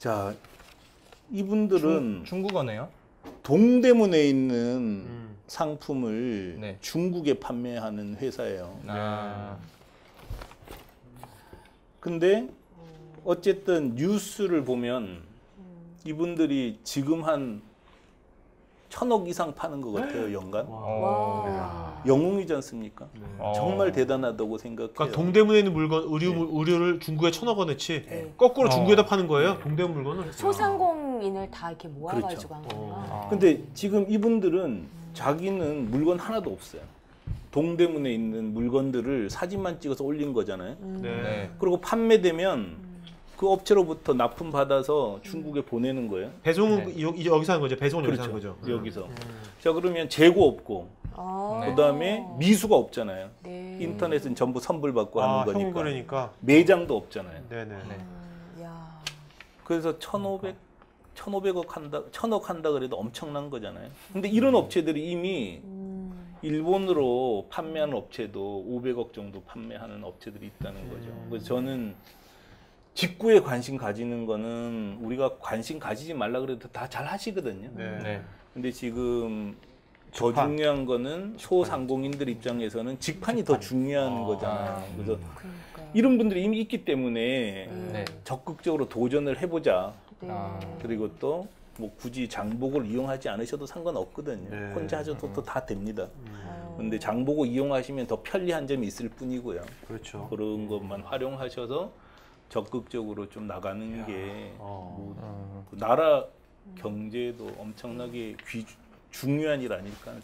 자, 이분들은 중 국어네요. 동대문에 있는 음. 상품을 네. 중국에 판매하는 회사예요. 아, 근데 어쨌든 뉴스를 보면 이분들이 지금 한 천억 이상 파는 것 같아요 연간. 와. 영웅이지 않습니까? 어. 정말 대단하다고 생각해요. 그러니까 동대문에 있는 물건 의류 네. 의류를 중국에 천억 원어치 네. 거꾸로 어. 중국에다 파는 거예요. 동대문 물건을. 소상공인을 다 이렇게 모아가지고 그렇죠. 한 거구나. 어. 근데 지금 이분들은 자기는 물건 하나도 없어요. 동대문에 있는 물건들을 사진만 찍어서 올린 거잖아요. 음. 네. 네. 그리고 판매되면 그 업체로부터 납품 받아서 중국에 보내는 거예요. 배송은 네. 여, 여기서 하는 거죠. 배송은 여기서 하는 그렇죠. 거죠. 여기서. 자 그러면 재고 없고 아. 네. 그다음에 미수가 없잖아요. 네. 인터넷은 전부 선불 받고 아, 하는 거니까 거래니까. 매장도 없잖아요. 네네. 네. 음, 야. 그래서 1,500 1,500억 한다, 1,000억 한다 그래도 엄청난 거잖아요. 근데 이런 업체들이 이미 음. 일본으로 판매하는 업체도 500억 정도 판매하는 업체들이 있다는 거죠. 그래서 저는 직구에 관심 가지는 거는 우리가 관심 가지지 말라 그래도 다 잘 하시거든요. 네. 네. 근데 지금 더 직판. 중요한 거는 소상공인들 입장에서는 직판이 더 중요한 아, 거잖아요. 그래서 그러니까. 이런 분들이 이미 있기 때문에 네. 적극적으로 도전을 해보자. 네. 아. 그리고 또 뭐 굳이 장복을 이용하지 않으셔도 상관없거든요. 네. 혼자 하셔도 또 다 됩니다. 어. 근데 장복을 이용하시면 더 편리한 점이 있을 뿐이고요. 그렇죠. 그런 것만 활용하셔서 적극적으로 좀 나가는 이야. 게 어. 뭐, 어. 그 나라 경제에도 엄청나게 귀, 중요한 일 아닐까 하는